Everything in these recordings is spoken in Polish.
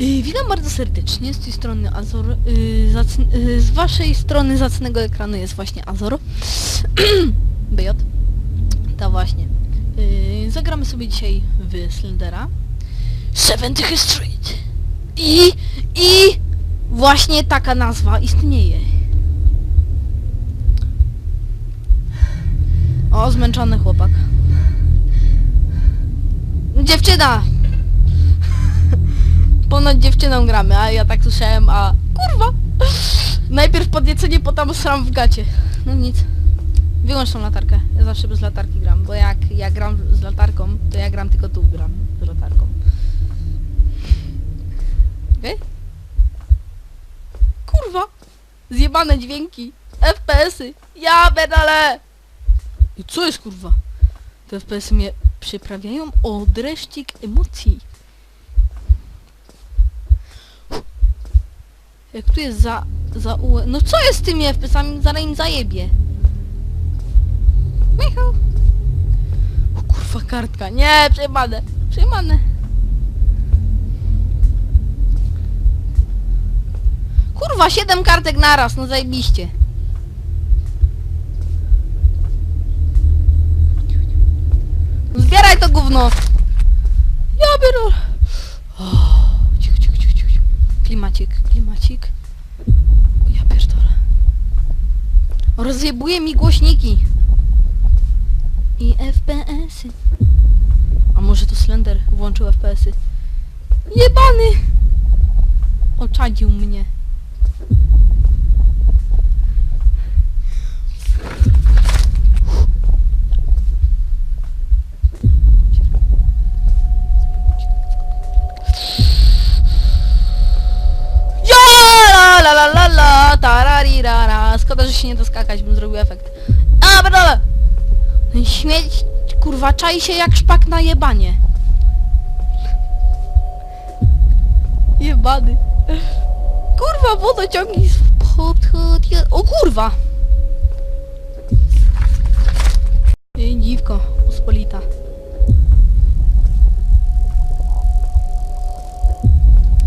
Yy, witam bardzo serdecznie, z tej strony Azor. Yy, yy, z waszej strony zacnego ekranu jest właśnie Azor. BJ. Ta właśnie. Yy, zagramy sobie dzisiaj w Slendera. Seventh Street. I, I właśnie taka nazwa istnieje. O, zmęczony chłopak. Dziewczyna! Ponad dziewczyną gramy, a ja tak słyszałem, a kurwa! Najpierw podniecenie, potem sram w gacie. No nic. Wyłącz tą latarkę. Ja zawsze bez latarki gram, bo jak ja gram z latarką, to ja gram tylko tu gram z latarką. Okej? Kurwa! Zjebane dźwięki. FPS-y. Ja bedale! I co jest kurwa? Te FPS-y mnie przyprawiają o dreszcik emocji. Jak tu jest za... za UE... No co jest z tymi FPS-ami? Zaraz im zajebie. Michał. O kurwa kartka. Nie, przejmane. Przejmane. Kurwa, siedem kartek naraz, no zajebiście. Zbieraj to gówno. Ja biorę. Klimacik, klimacik. Ja pierdolę. Rozjebuje mi głośniki. I FPS-y. A może to Slender włączył FPS-y? Jebany! Oczadził mnie. Szkoda, że się nie doskakać, bym zrobił efekt. A, bedole! Ten śmieć, kurwa, czai się jak szpak na jebanie. Jebany. Kurwa, wodociągi z O kurwa! Ej, dziwko, pospolita.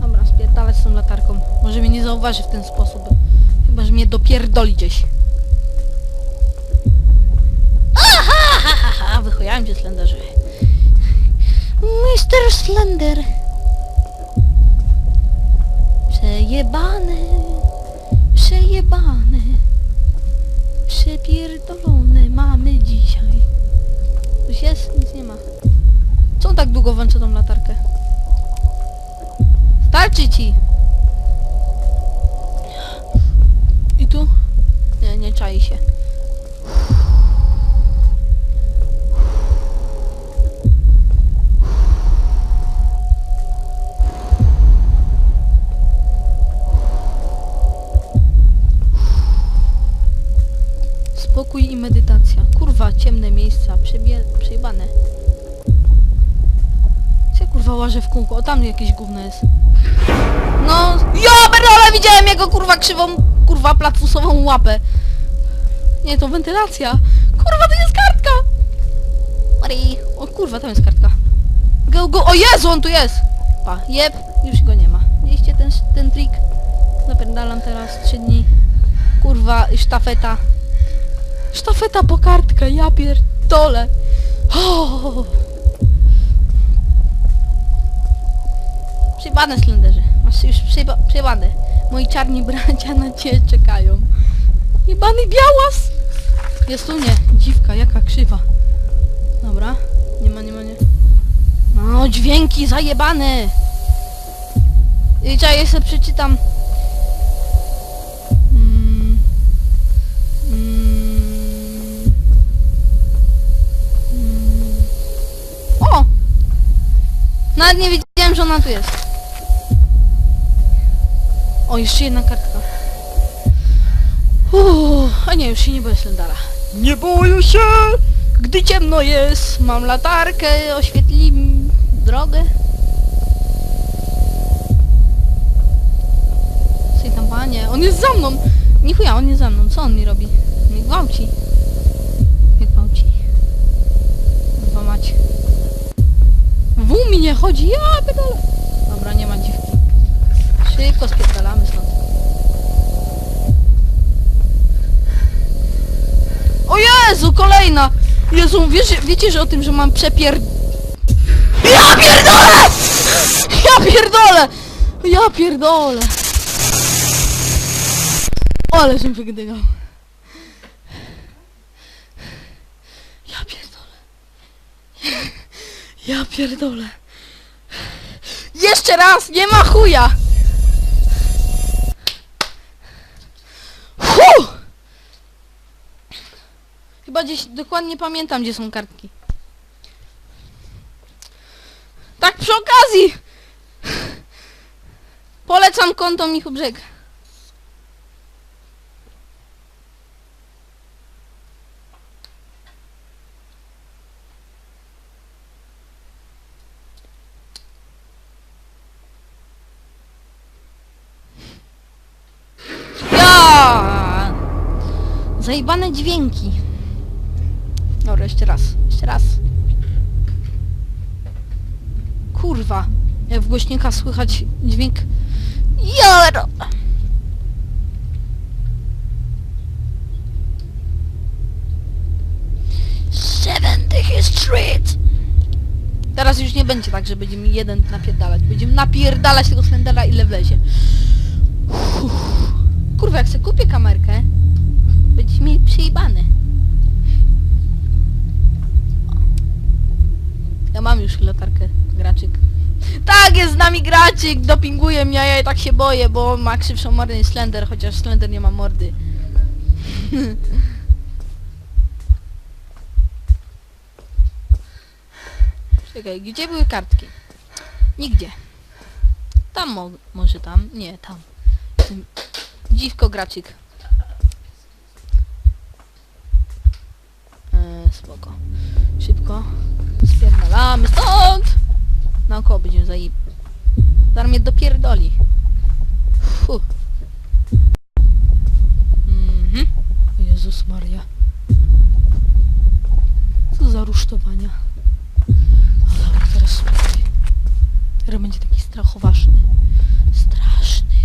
Dobra, spierdalać z tą latarką. Może mnie nie zauważy w ten sposób. Mnie dopierdoli gdzieś. Aha, ha, ha, ha, wychujałem cię, Slenderze. Mr. Slender. Przejebane. Przejebane. Przepierdolone mamy dzisiaj. Coś jest? Nic nie ma. Co tak długo włącza tą latarkę? Starczy ci! Czai się. Spokój i medytacja. Kurwa, ciemne miejsca, przejebane. Co ja kurwa łażę w kółko? O, tam jakieś gówno jest. No, ja ale widziałem jego kurwa krzywą, kurwa platfusową łapę. Nie, to wentylacja. Kurwa, to jest kartka! Mari. O kurwa, tam jest kartka. Go, go, o Jezu, on tu jest! Pa, jeb, już go nie ma. Mieliście ten, ten trik? Zapierdalam teraz trzy dni. Kurwa, sztafeta. Sztafeta po kartkę, ja pierdolę. Oh. Przejebane Slenderze. Masz już przejebane. Moi czarni bracia na ciebie czekają. Jebany białas! Jest tu nie. Dziwka, jaka krzywa. Dobra. Nie ma, nie ma, nie. No, dźwięki zajebane! I czekaj, jeszcze przeczytam. Mm. Mm. Mm. O! Nawet nie wiedziałem, że ona tu jest. O, jeszcze jedna kartka. Uuu, a nie, już się nie boję Slendara. Nie boję się! Gdy ciemno jest, mam latarkę, oświetli drogę. Słuchaj tam, panie, on jest za mną! Nie chuja, on jest za mną, co on mi robi? Mnie gwałci. Mnie gwałci. Chyba mać. W mi nie chodzi, ja pedale. Dobra, nie ma dziwki. Jezu, kolejna! Jezu, wiecie, wiecie, że o tym, że mam przepier... Ja pierdolę! Ja pierdolę! Ja pierdolę! Ale żem wygdygał. Ja pierdolę. Ja pierdolę. Jeszcze raz! Nie ma chuja! Fu! Chyba gdzieś dokładnie pamiętam, gdzie są kartki. Tak przy okazji! Polecam konto Michu Brzeg. Ja! Zajebane dźwięki. Dobra, jeszcze raz. Jeszcze raz. Kurwa. Jak w głośnikach słychać dźwięk... Jaro! Seventy Street! Teraz już nie będzie tak, że będziemy jeden napierdalać. Będziemy napierdalać tego Slendera ile wlezie. Uff. Kurwa, jak sobie kupię kamerkę, będziecie mieli przejebane. Mam już latarkę, graczyk. Tak, jest z nami graczyk, dopinguje mnie, a ja i tak się boję, bo on ma krzywszą mordę niż Slender, chociaż Slender nie ma mordy. Czekaj, gdzie były kartki? Nigdzie. Tam mo może tam, nie, tam. Dziwko graczyk. Spierdalamy stąd! Naokoło będziemy zajeb... Zaraz mnie dopierdoli. Fu. Mhm. Jezus Maria. Co za rusztowania. O dobra, teraz. Teraz będzie taki strachowaszny. Straszny.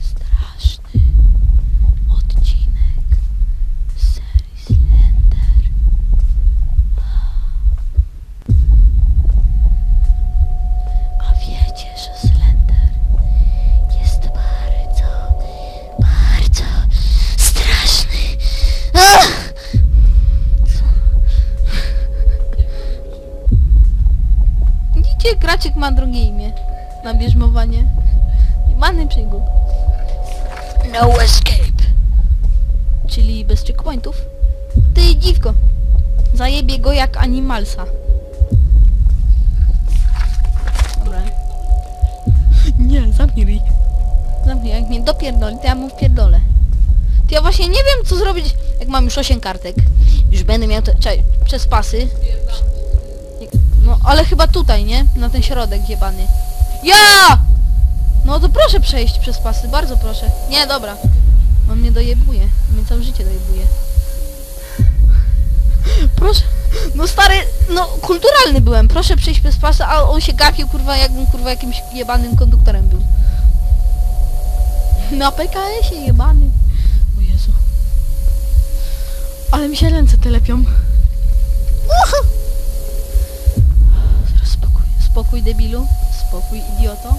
Straszny. Odcinek. z Serii Slender. A wiecie, że Slender jest bardzo, bardzo straszny. Ach! Kracik ma drugie imię na bierzmowanie. Many przygód. No escape. Czyli bez checkpointów. Ty dziwko. Zajebie go jak animalsa. Dobra. Nie, zamknij ryj. Zamknij, jak mnie dopierdoli, to ja mu wpierdolę. To ja właśnie nie wiem co zrobić, jak mam już 8 kartek. Już będę miał te, czekaj, przez pasy. No, ale chyba tutaj, nie? Na ten środek jebany. Ja! No to proszę przejść przez pasy, bardzo proszę. Nie, dobra. On mnie dojebuje. Mnie całe życie dojebuje. Proszę. No stary, no kulturalny byłem. Proszę przejść przez pasy, a on się gapił kurwa jakbym kurwa jakimś jebanym konduktorem był. Na PKS-ie jebany. O Jezu. Ale mi się ręce telepią. Spokój. Debilu. Spokój idioto.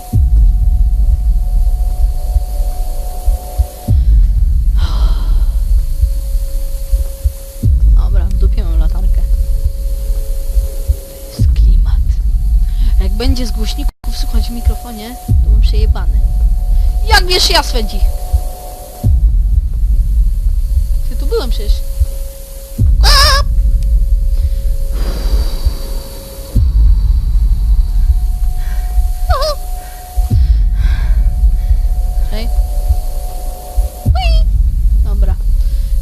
Dobra, w dupie mam latarkę. To jest klimat. Jak będzie z głośników słuchać w mikrofonie, to mam przejebany. Jak wiesz, ja swędzi. Ty tu byłem przecież. A! Aha. Hej. Ui. Dobra.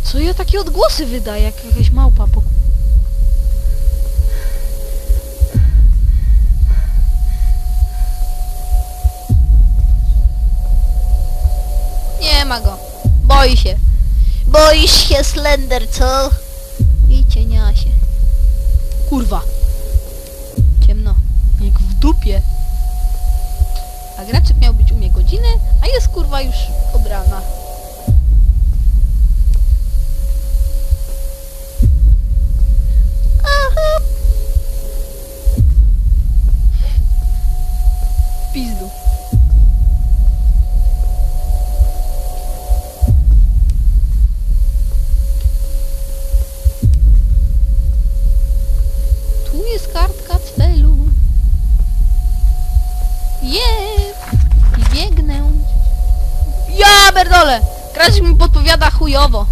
Co ja takie odgłosy wydaję, jak jakaś małpa po... Nie ma go. Boi się. Boisz się, Slender, co? I cieniasie. Kurwa. Ciemno. Jak w dupie. A graczyk miał być u mnie godziny, a jest kurwa już od rana. Ja berdole! Krasik mi podpowiada chujowo.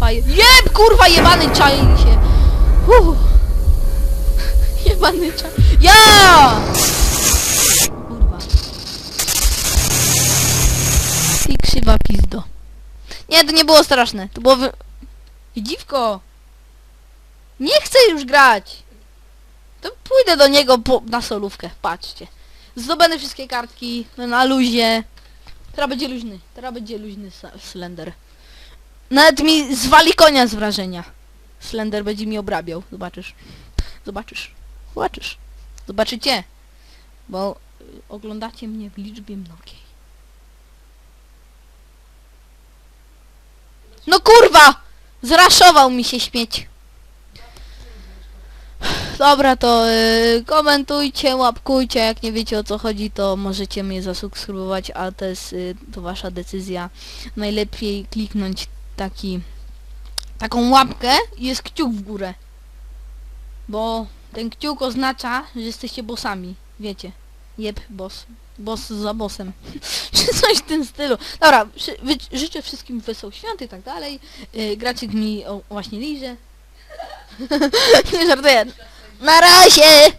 Paje. Jeb, kurwa, jebany czai się. Uff. Jebany czaj. Ja! Kurwa. Ty krzywa pizdo. Nie, to nie było straszne. To było wy... Dziwko! Nie chcę już grać! To pójdę do niego po, na solówkę, patrzcie. Zdobędę wszystkie kartki na luzie. Teraz będzie luźny, teraz będzie luźny Slender. Nawet mi zwali konia z wrażenia. Slender będzie mi obrabiał, zobaczysz. Zobaczysz, zobaczysz. Zobaczycie. Bo y, oglądacie mnie w liczbie mnogiej. No kurwa! Zraszował mi się śmieć. Dobra, to y, komentujcie, łapkujcie, jak nie wiecie o co chodzi, to możecie mnie zasubskrybować, a to jest y, to wasza decyzja. Najlepiej kliknąć taki taką łapkę i jest kciuk w górę. Bo ten kciuk oznacza, że jesteście bossami, wiecie. Jeb, boss. Boss za bossem. Czy coś w tym stylu. Dobra, życzę wszystkim wesołych świąt i tak dalej. Yy, Gracik mi o, właśnie liże. Nie żartuję. Na razie!